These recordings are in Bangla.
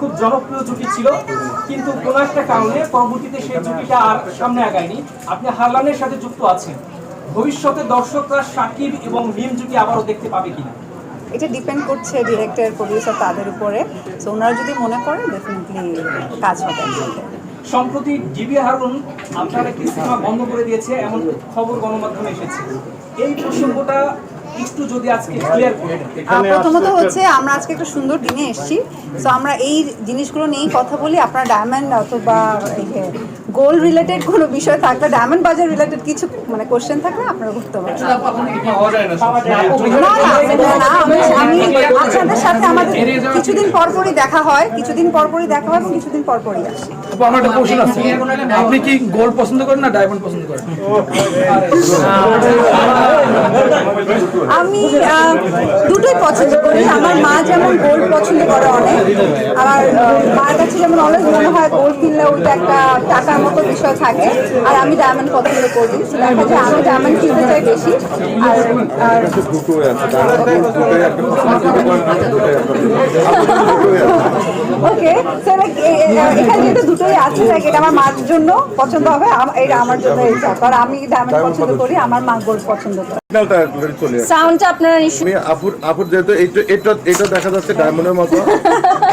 খুব জনপ্রিয় জুটি ছিল কিন্তু কোনো একটা কারণে পরবর্তীতে সেই জুটিটা আর সামনে আগায়নি। আপনি হারলানের সাথে যুক্ত আছেন। ভবিষ্যতে দর্শকরা সাকিব এবং মিম জুটি আবারও দেখতে পাবে কিনা? এটা ডিপেন্ড করছে ডিরেক্টর প্রডিউসার তাদের উপরে। সো ওনারা যদি মনে করেন ডেফিনেটলি কাজ হবে সম্প্রতি ডিবি হারুন আপনার একটি সিনেমা বন্ধ করে দিয়েছে এমন খবর গণমাধ্যমে এসেছে। এই প্রসঙ্গটা একটু যদি আজকে ক্লিয়ার আহ, প্রথমত হচ্ছে আমরা আজকে একটা সুন্দর দিনে এসেছি। সো আমরা এই জিনিসগুলো নিয়েই কথা বলি। আপনার ডায়মন্ড অথবা গোল রিলেটেড কোনো বিষয় থাকলে ডায়মন্ড বাজার রিলেটেড কিছু মানে কোশ্চেন থাকলে আপনারা করতে পারেন না, না, না, না, আমি- আমি আপনাদের সাথে আমাদের কিছুদিন পরপরই দেখা হয় কিছুদিন পরপরই দেখা হয় এবং কিছুদিন পরপরই আসি। আপু, আমার একটা কোশ্চেন আছে। আপনি কি গোল্ড পছন্দ করেন না ডায়মন্ড পছন্দ করেন? আমি দুটোই পছন্দ করি। আমার মা যেমন গোল্ড পছন্দ করে অনেক আর মার কাছে যেমন অনেক মনে হয় গোল্ড কিনলে ওটা একটা টাকার মতো বিষয় থাকে। আর আমি ডায়মন্ড পছন্দ করি। দেখা যায় আমি ডায়মন্ড কিনতে চাই বেশি। আর এখানে যেহেতু দুটোই আছে এটা আমার মার জন্য পছন্দ হবে এটা আমার জন্য এটা কারণ আমি ডায়মন্ড পছন্দ করি আমার মা গোল্ড পছন্দ করে। সিগন্যালটা একবারে চলে আসে সাউন্ডটা আপনারা নিশ্চয়ই আপুর আপুর যেহেতু এটা এটা দেখা যাচ্ছে ডায়মন্ডের মতো।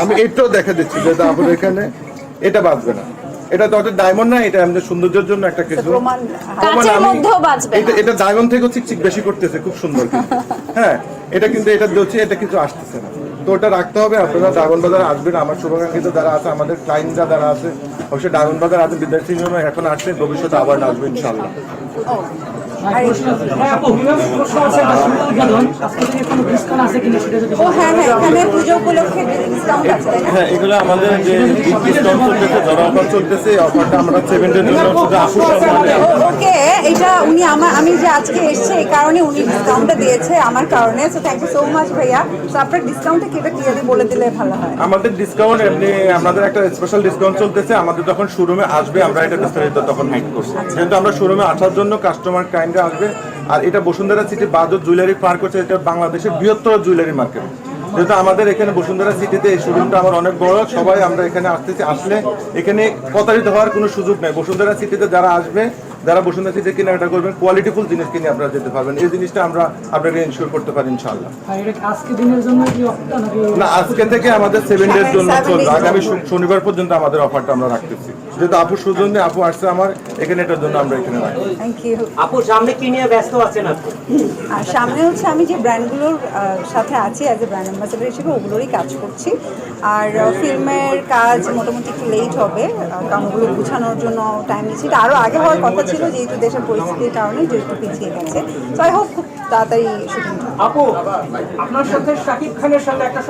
আমি এটাও দেখা দিচ্ছি যেহেতু আপুর এখানে। এটা বাঁচবে না। এটা তো ডায়মন্ড না এটা আমাদের সৌন্দর্যের জন্য একটা কিছু। কাচের মধ্যেও এটা না। এটা ডায়মন্ড থেকেও চিকচিক বেশি করতেছে খুব সুন্দর হ্যাঁ এটা কিন্তু এটা দিচ্ছে এটা কিছু আসতেছে না। তো ওটা রাখতে হবে আপনারা ডায়মন্ড বাজারে আসবেন। আমার শুভাকাঙ্ক্ষিত যারা আছে আমাদের ক্লায়েন্টরা যারা আছে অবশ্যই ডায়মন্ড বাজার আছে বিদ্যার্থী জন্য এখন আসছে ভবিষ্যতে আবার আসবেন ইনশাল্লাহ হ্যাঁ হ্যাঁ হ্যাঁ এখানে পুজো উপলক্ষে ডিসকাউন্ট আছে। তাই না? হ্যাঁ এগুলো আমাদের যে ডিসকাউন্ট চলতেছে যারা অফার চলতেছে এই অফারটা আমরা সেভেন ডের জন্য শুধু এটা উনি আমার আমি যে আজকে এসেছি এই কারণে উনি ডিসকাউন্টটা দিয়েছে আমার কারণে। So thank you so much ভাইয়া। সো আপনার ডিসকাউন্টটা কি এটা ক্লিয়ারলি বলে দিলে ভালো হয়? আমাদের ডিসকাউন্ট এমনি আমাদের একটা স্পেশাল ডিসকাউন্ট চলতেছে। আমাদের যখন শোরুমে আসবে আমরা এটা বিস্তারিত তখন মিট করব। যেহেতু আমরা শোরুমে আসার জন্য কাস্টমার কাইন্ডে আসবে আর এটা বসুন্ধরা সিটি বাজত জুয়েলারি পার্ক হচ্ছে এটা বাংলাদেশের বৃহত্তর জুয়েলারি মার্কেট যেহেতু আমাদের এখানে বসুন্ধরা সিটিতে এই শোরুমটা আমার অনেক বড় সবাই আমরা এখানে আসতেছি আসলে এখানে প্রতারিত হওয়ার কোনো সুযোগ নেই। বসুন্ধরা সিটিতে যারা আসবে যারা বসুন্ধরা সিটিতে কেনাকাটা করবেন কোয়ালিটিফুল জিনিস কিনে আপনারা যেতে পারবেন। এই জিনিসটা আমরা আপনাকে ইনশিওর করতে পারি ইনশাআল্লাহ। আর এটা কি আজকে দিনের জন্য কি অফারটা না আজকে থেকে আমাদের সেভেন ডেজ জন্য চলবে। আগামী শনিবার পর্যন্ত আমাদের অফারটা আমরা রাখতেছি। যেহেতু আপু সুজন্য আপু আসছে আমার এখানে এটার জন্য আমরা এখানে রাখি থ্যাংক ইউ আপু সামনে কি নিয়ে ব্যস্ত আছেন আপনি? আর সামনে হচ্ছে আমি যে ব্র্যান্ডগুলোর সাথে আছি অ্যাজ এ ব্র্যান্ড অ্যাম্বাসেডার হিসেবে ওগুলোরই কাজ করছি। আর ফিল্মের কাজ মোটামুটি একটু লেট হবে কারণ ওগুলো গুছানোর জন্য টাইম নিচ্ছি। এটা আরও আগে হওয়ার কথা ছিল যেহেতু দেশের পরিস্থিতির কারণে যে একটু পিছিয়ে গেছে। তো আই হোপ খুব তাড়াতাড়ি শুটিং আপু আপনার সাথে শাকিব খানের সাথে একটা